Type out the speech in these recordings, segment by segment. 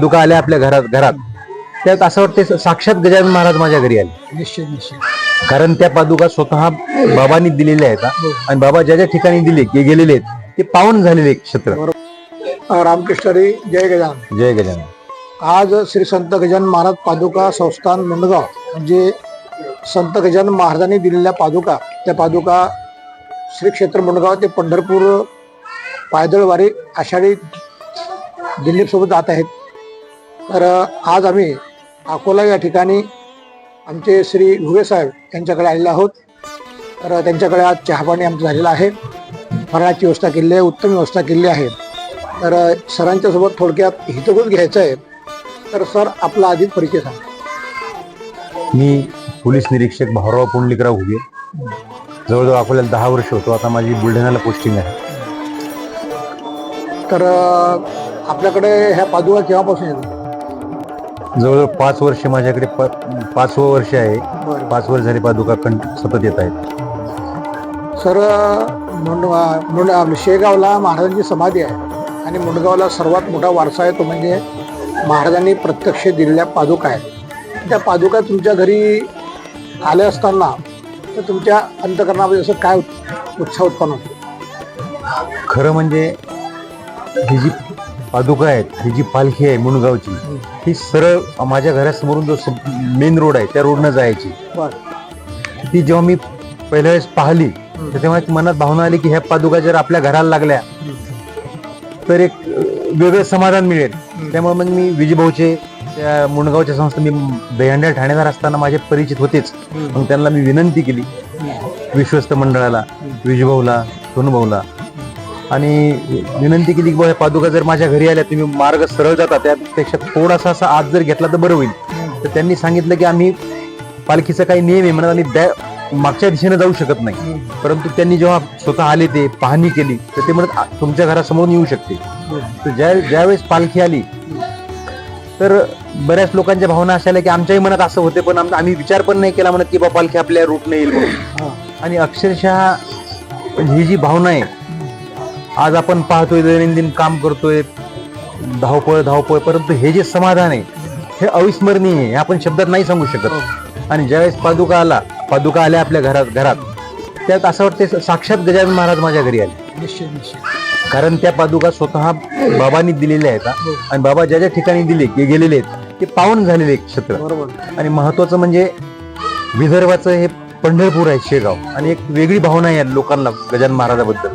दुका आल्या आपल्या घरात घरात. त्यात असं वाटते साक्षात गजानन महाराज माझ्या घरी आले. निश्चित निश्चित. कारण त्या पादुका स्वतः बाबांनी दिलेल्या आहेत हा. आणि बाबा ज्या ज्या ठिकाणी दिले गे- गेलेले आहेत ते पावन झालेले क्षेत्र. रामकृष्णरी जय गजानन. जय गजानन. आज श्री संत गजानन महाराज पादुका संस्थान मुंडगाव म्हणजे संत गजानन महाराजांनी दिलेल्या पादुका त्या पादुका श्री क्षेत्र मुंडगाव ते पंढरपूर पायदळ वारी आषाढी दिल्लीसोबत जात आहेत. तर आज आम्ही अकोला या ठिकाणी आमचे श्री घुगे साहेब यांच्याकडे आलेलो आहोत. तर त्यांच्याकडे आज चहापाणी आमचं झालेलं आहे. फराळाची व्यवस्था केलेली आहे उत्तम व्यवस्था केलेली आहे. तर सरांच्या सोबत थोडक्यात हितगुज घ्यायचं आहे. तर सर आपला आधी परिचय सांगा. मी पोलीस निरीक्षक भाऊराव पुंडलिकराव घुगे जवळजवळ अकोल्याला दहा वर्ष होतो. आता माझी बुलढाण्याला पोस्टिंग आहे. तर आपल्याकडे ह्या पादुका केव्हापासून येतात? जवळजवळ पाच वर्ष माझ्याकडे प- पाचवं वर्ष आहे. पाच वर्ष झाली पादुका कंट सतत येत आहेत. सर मुंड शेगावला महाराजांची समाधी आहे. आणि मुंडगावला सर्वात मोठा वारसा आहे तो म्हणजे महाराजांनी प्रत्यक्ष दिलेल्या पादुका आहेत. त्या पादुका तुमच्या घरी आल्या असताना तर तुमच्या अंतकरणामध्ये असं काय उत- उत्साह उत्पन्न होतो? खरं म्हणजे ही जी पादुका आहेत ही जी पालखी आहे मुणगावची ही सरळ माझ्या घरासमोरून जो मेन रोड आहे त्या रोडनं जायची. ती जेव्हा मी पहिल्या वेळेस पाहिली तर तेव्हा एक मनात भावना आली की ह्या पादुका जर आपल्या घराला लागल्या तर एक वेगळं समाधान मिळेल. त्यामुळे मग मी विजयभाऊचे त्या मुंडगावच्या संस्था मी दहीहंड्या ठाणेदार असताना माझे परिचित होतेच. मग त्यांना मी विनंती केली विश्वस्त मंडळाला विजयभाऊला सोनूभाऊला आणि विनंती केली की बाबा पादुका जर माझ्या घरी आल्या तुम्ही मार्ग सरळ जाता त्यापेक्षा थोडासा असा आत जर घेतला तर बरं होईल. तर त्यांनी सांगितलं की आम्ही पालखीचा काही नियम आहे म्हणून आम्ही त्या मागच्या दिशेने जाऊ शकत नाही. परंतु त्यांनी जेव्हा स्वतः आले ते पाहणी केली तर ते म्हणत तुमच्या घरासमोरून येऊ शकते. तर ज्या ज्यावेळेस पालखी आली तर बऱ्याच लोकांच्या भावना अशा आल्या की आमच्याही मनात असं होते पण आम्ही विचार पण नाही केला म्हणत की बा पालखी आपल्या रूटने येईल आणि अक्षरशः ही जी भावना आहे आज आपण पाहतोय दैनंदिन काम करतोय धावपळ धावपळ परंतु हे जे समाधान आहे हे अविस्मरणीय आहे. हे आपण शब्दात नाही सांगू शकत. आणि ज्यावेळेस पादुका आला पादुका आल्या आपल्या घरात घरात त्यात असं वाटते साक्षात गजानन महाराज माझ्या घरी आले. कारण त्या पादुका स्वतः बाबांनी दिलेल्या आहेत हा. आणि बाबा ज्या ज्या ठिकाणी दिले गेलेले आहेत ते पावन झालेले क्षेत्र. बरोबर. आणि महत्वाचं म्हणजे विदर्भाचं हे पंढरपूर आहे शेगाव. आणि एक वेगळी भावना आहे या लोकांना गजानन महाराजाबद्दल.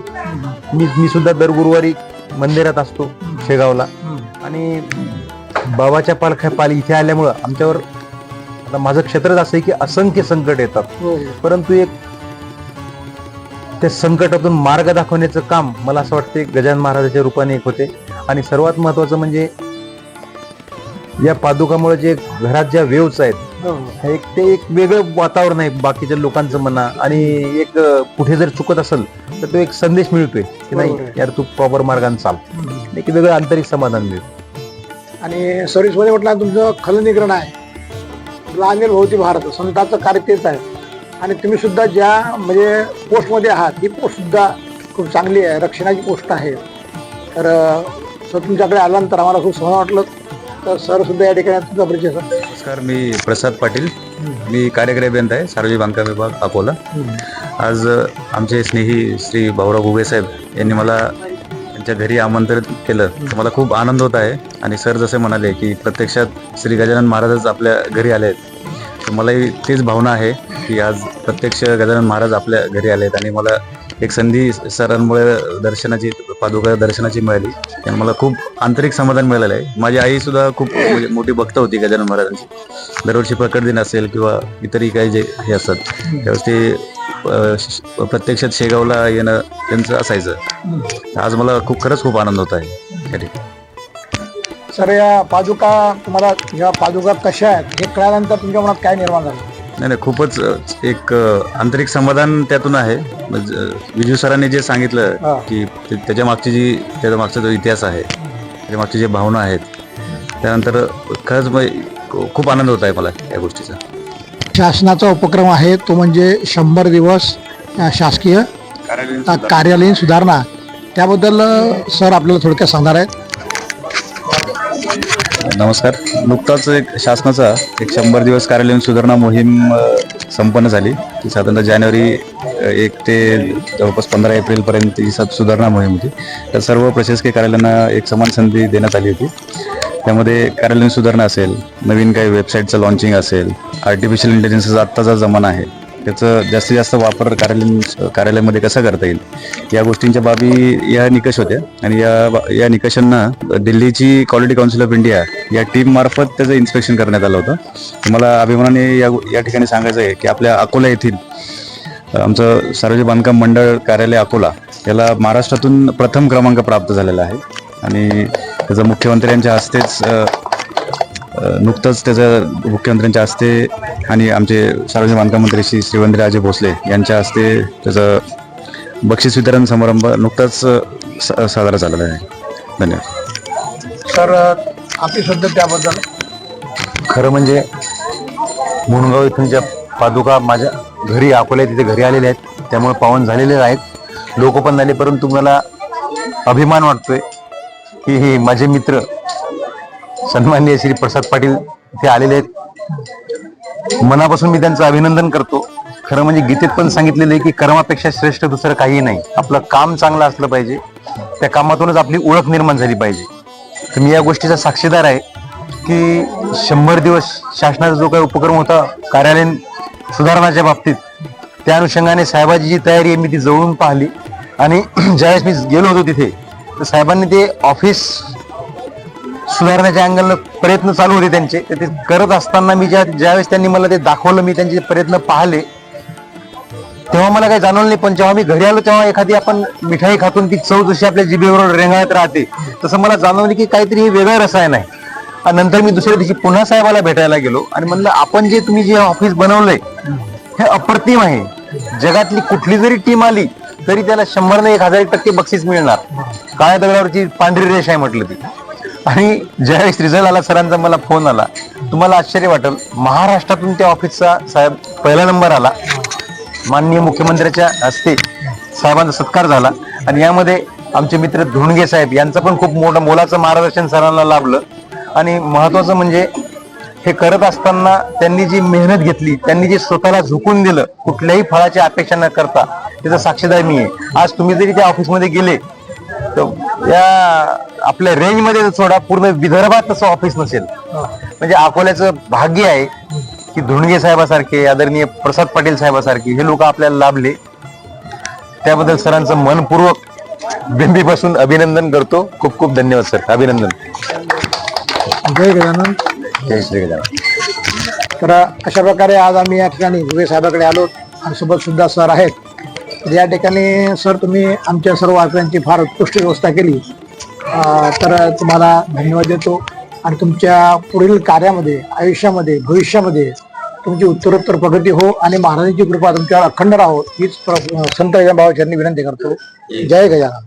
मी मी सुद्धा दर गुरुवारी मंदिरात असतो शेगावला. आणि बाबाच्या पालख्या पाल इथे आल्यामुळं आमच्यावर आता माझं क्षेत्रच असं आहे की असंख्य संकट येतात. हो परंतु एक त्या संकटातून मार्ग दाखवण्याचं काम मला असं वाटते गजानन महाराजाच्या रूपाने एक होते. आणि सर्वात महत्वाचं म्हणजे या पादुकामुळे जे घरात ज्या वेव्स आहेत हो हे एक ते एक वेगळं वातावरण आहे बाकीच्या लोकांचं म्हणा. आणि एक कुठे जर चुकत असेल तर तो एक संदेश मिळतोय की नाही बरोबर आहे. यार तू प्रॉपर मार्गाने चाल. एक वेगळं आंतरिक समाधान मिळतं आणि सर्व्हिसमध्ये म्हटलं तुमचं खलनिग्रहण आहे. ग्लामीर भोवती भारत संतांचं कार्य तेच आहे. आणि तुम्ही सुद्धा ज्या म्हणजे पोस्टमध्ये आहात ही पोस्ट सुद्धा खूप चांगली आहे रक्षणाची पोस्ट आहे. तर सर तुमच्याकडे आल्यानंतर आम्हाला खूप समाधान वाटलं. तर सर सुद्धा या ठिकाणी तुमचा परिचय सर. नमस्कार मी प्रसाद पाटील. मी कार्यकारी अभियंता आहे सार्वजनिक बांधकाम विभाग अकोला. आज आमचे स्नेही श्री भाऊराव उभे साहेब यांनी मला त्यांच्या घरी आमंत्रित केलं. तर मला खूप आनंद होत आहे. आणि सर जसे म्हणाले की प्रत्यक्षात श्री गजानन महाराजच आपल्या घरी आले आहेत. तर मलाही तीच भावना आहे की आज प्रत्यक्ष गजानन महाराज आपल्या घरी आले आहेत. आणि मला एक संधी सरांमुळे दर्शनाची पादुका दर्शनाची मिळाली. आणि मला खूप आंतरिक समाधान मिळालेलं आहे. माझी आई सुद्धा खूप म्हणजे मोठी भक्त होती गजानन महाराजांची. दरवर्षी प्रकट दिन असेल किंवा इतरही काही जे हे असतात त्यावेळेस ते प्रत्यक्षात शेगावला येणं त्यांचं असायचं. आज मला खूप खरंच खूप आनंद होत आहे. ठिकाणी. सर या पादुका तुम्हाला या पादुका कशा आहेत? हे कळल्यानंतर तुमच्या मनात काय निर्माण झालं? नाही नाही खूपच एक आंतरिक समाधान त्यातून आहे. म्हणजे, विजू सरांनी जे सांगितलं. की त्याच्या मागची जी त्याच्या मागचा जो इतिहास आहे त्याच्या मागची जे भावना आहेत त्यानंतर खरंच मग खूप आनंद होत आहे मला या गोष्टीचा. शासनाचा उपक्रम आहे तो म्हणजे शंभर दिवस शासकीय कार्यालयीन सुधारणा. त्याबद्दल सर आपल्याला थोडक्यात सांगणार आहेत. नमस्कार. नुकताच एक शासनाचा एक शंभर दिवस कार्यालयीन सुधारणा मोहीम संपन्न झाली. ती साधारणतः जानेवारी एक ते जवळपास पंधरा एप्रिलपर्यंत ही सब सुधारणा मोहीम होती. तर सर्व प्रशासकीय कार्यालयांना एक समान संधी देण्यात आली होती. त्यामध्ये कार्यालयीन सुधारणा असेल नवीन काही वेबसाईटचं लॉन्चिंग असेल आर्टिफिशियल इंटेलिजन्सचा आत्ताचा जमाना आहे त्याचं जास्तीत जास्त वापर कार्यालय कार्यालयामध्ये कसा करता येईल? या गोष्टींच्या बाबी या निकष होत्या. आणि या बा- या निकषांना दिल्लीची क्वालिटी काउन्सिल ऑफ इंडिया या टीम मार्फत त्याचं इन्स्पेक्शन करण्यात आलं होतं. मला अभिमानाने या या ठिकाणी सांगायचं आहे की आपल्या अकोला येथील आमचं सार्वजनिक बांधकाम मंडळ कार्यालय अकोला याला महाराष्ट्रातून प्रथम क्रमांक प्राप्त झालेला आहे. आणि त्याचं मुख्यमंत्र्यांच्या हस्तेच नुकतंच त्याचं मुख्यमंत्र्यांच्या हस्ते आणि आमचे सार्वजनिक बांधकाम मंत्री श्री श्रीवंतराजे भोसले यांच्या हस्ते त्याचं बक्षीस वितरण समारंभ नुकताच सा- साजरा झालेला आहे. धन्यवाद. सर आपली सध्या त्याबद्दल? खरं म्हणजे मुणगाव इथून ज्या पादुका माझ्या घरी अकोल्या तिथे घरी आलेल्या आहेत त्यामुळे पावन झालेले आहेत. लोक पण झाले परंतु मला अभिमान वाटतोय की हे माझे मित्र सन्मान्य श्री प्रसाद पाटील इथे आलेले आहेत. मनापासून मी त्यांचं अभिनंदन करतो. खरं म्हणजे गीतेत पण सांगितलेलं आहे की कर्मापेक्षा श्रेष्ठ दुसरं काही नाही. आपलं काम चांगलं असलं पाहिजे. त्या कामातूनच आपली ओळख निर्माण झाली पाहिजे. तर मी या गोष्टीचा साक्षीदार आहे की शंभर दिवस शासनाचा जो काही उपक्रम होता कार्यालयीन सुधारणाच्या बाबतीत त्या अनुषंगाने साहेबाची जी तयारी आहे मी ती जवळून पाहिली. आणि ज्यावेळेस मी गेलो होतो तिथे तर साहेबांनी ते ऑफिस सुधारण्याच्या अँगलनं प्रयत्न चालू होते त्यांचे. तर ते करत असताना मी ज्या ज्यावेळेस त्यांनी मला ते दाखवलं मी त्यांचे प्रयत्न पाहिले. तेव्हा मला काही जाणवलं नाही पण जेव्हा मी घरी आलो तेव्हा एखादी आपण मिठाई खातून ती चव जशी आपल्या जिभेवर रेंगाळत राहते तसं मला जाणवलं की काहीतरी हे वेगळं रसायन आहे. आणि नंतर मी दुसऱ्या दिवशी पुन्हा साहेबाला भेटायला गेलो आणि म्हणलं आपण जे तुम्ही जे ऑफिस बनवलंय हे अप्रतिम आहे. जगातली कुठली जरी टीम आली तरी त्याला शंभर ने एक हजार टक्के बक्षीस मिळणार. काळ्या दगडावरची पांढरी रेष आहे म्हटलं ती. आणि ज्यावेळेस रिझल्ट आला सरांचा मला फोन आला तुम्हाला आश्चर्य वाटेल. महाराष्ट्रातून त्या ऑफिसचा साहेब पहिला नंबर आला. माननीय मुख्यमंत्र्याच्या हस्ते साहेबांचा सत्कार झाला. आणि यामध्ये आमचे मित्र धुणगे साहेब यांचं पण खूप मोठं मोलाचं मार्गदर्शन सरांना लाभलं. आणि महत्वाचं म्हणजे हे करत असताना त्यांनी जी मेहनत घेतली त्यांनी जे स्वतःला झुकून दिलं कुठल्याही फळाची अपेक्षा न करता त्याचा साक्षीदार मी आहे. आज तुम्ही जरी त्या ऑफिसमध्ये गेले तर या आपल्या रेंजमध्ये सोडा पूर्ण विदर्भात तसं ऑफिस नसेल. म्हणजे अकोल्याचं भाग्य आहे की धोंडगे साहेबासारखे आदरणीय प्रसाद पाटील साहेबासारखे हे लोक आपल्याला लाभले. त्याबद्दल सरांचं मनपूर्वक बिंबीपासून अभिनंदन करतो. खूप खूप धन्यवाद सर. अभिनंदन. जय गजानन. जय श्री गजानन. तर अशा प्रकारे आज आम्ही या ठिकाणी भुगे साहेबाकडे आलो आणि सोबत सुद्धा सर आहेत या ठिकाणी सर तुम्ही आमच्या सर्व वारकऱ्यांची फार उत्कृष्ट व्यवस्था केली. तर तुम्हाला धन्यवाद देतो. आणि तुमच्या पुढील कार्यामध्ये आयुष्यामध्ये भविष्यामध्ये तुमची उत्तरोत्तर प्रगती हो आणि महाराजांची कृपा तुमच्यावर अखंड राहो हीच संत गजानन बाबाचरणी विनंती करतो. जय गजानन.